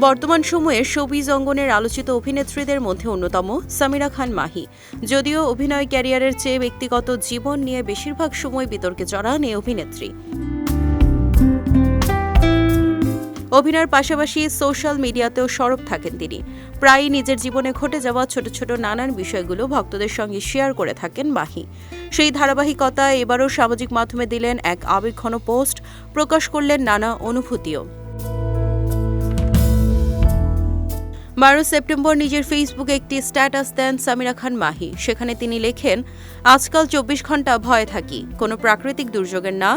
বর্তমান সময়ে শোবিজ অঙ্গনের আলোচিত অভিনেত্রীদের মধ্যে অন্যতম সামিরা খান মাহি। যদিও অভিনয় ক্যারিয়ারের চেয়ে ব্যক্তিগত জীবন নিয়ে বেশিরভাগ সময় বিতর্কে জড়ান এই অভিনেত্রী। অভিনয়ের পাশাপাশি সোশ্যাল মিডিয়াতেও সরব থাকেন তিনি। প্রায়ই নিজের জীবনে ঘটে যাওয়া ছোট ছোট নানান বিষয়গুলো ভক্তদের সঙ্গে শেয়ার করে থাকেন মাহি। সেই ধারাবাহিকতা এবারও সামাজিক মাধ্যমে দিলেন এক আবেগঘন পোস্ট, প্রকাশ করলেন নানা অনুভূতিও। বারো সেপ্টেম্বর নিজের ফেসবুকে একটি স্ট্যাটাস দেন সামিরা খান মাহি। সেখানে তিনি লেখেন, আজকাল চব্বিশ ঘণ্টা ভয়ে থাকি। কোনো প্রাকৃতিক দুর্যোগের না,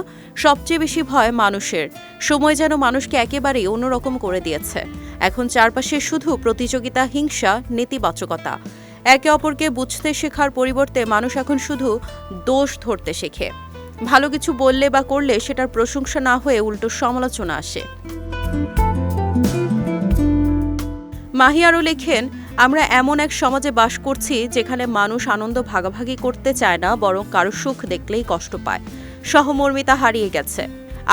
সবচেয়ে বেশি ভয় মানুষের। সময় যেন মানুষকে একেবারেই অন্যরকম করে দিয়েছে। এখন চারপাশে শুধু প্রতিযোগিতা, হিংসা, নেতিবাচকতা। একে অপরকে বুঝতে শেখার পরিবর্তে মানুষ এখন শুধু দোষ ধরতে শেখে। ভালো কিছু বললে বা করলে সেটার প্রশংসা না হয়ে উল্টো সমালোচনা আসে। মাহি আরও লেখেন, আমরা এমন এক সমাজে বাস করছি যেখানে মানুষ আনন্দ ভাগাভাগি করতে চায় না, বরং কারও সুখ দেখলেই কষ্ট পায়। সহমর্মিতা হারিয়ে গেছে।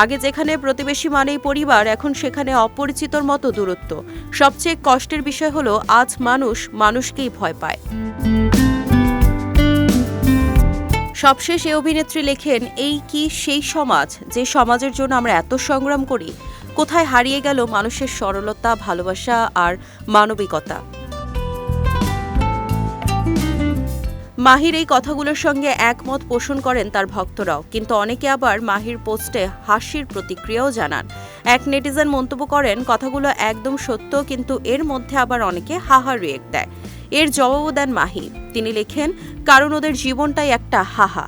আগে যেখানে প্রতিবেশী মানেই পরিবার, এখন সেখানে অপরিচিতর মতো দূরত্ব। সবচেয়ে কষ্টের বিষয় হলো, আজ মানুষ মানুষকেই ভয় পায়। সবশেষ এই অভিনেত্রী লেখেন, এই কি সেই সমাজ, যে সমাজের জন্য আমরা এত সংগ্রাম করি? কোথায় হারিয়ে গেল মানুষের সরলতা, ভালোবাসা আর মানবিকতা? মাহির এই কথাগুলোর সঙ্গে একমত পোষণ করেন তার ভক্তরাও। কিন্তু অনেকে আবার মাহির পোস্টে হাসির প্রতিক্রিয়াও জানান। এক নেটিজেন মন্তব্য করেন, কথাগুলো একদম সত্য, কিন্তু এর মধ্যে আবার অনেকে হাহা রিয়েক্ট দেয়। এর জবাবও দেন মাহি তিনি লেখেন, কারণ ওদের জীবনটাই একটা হাহা।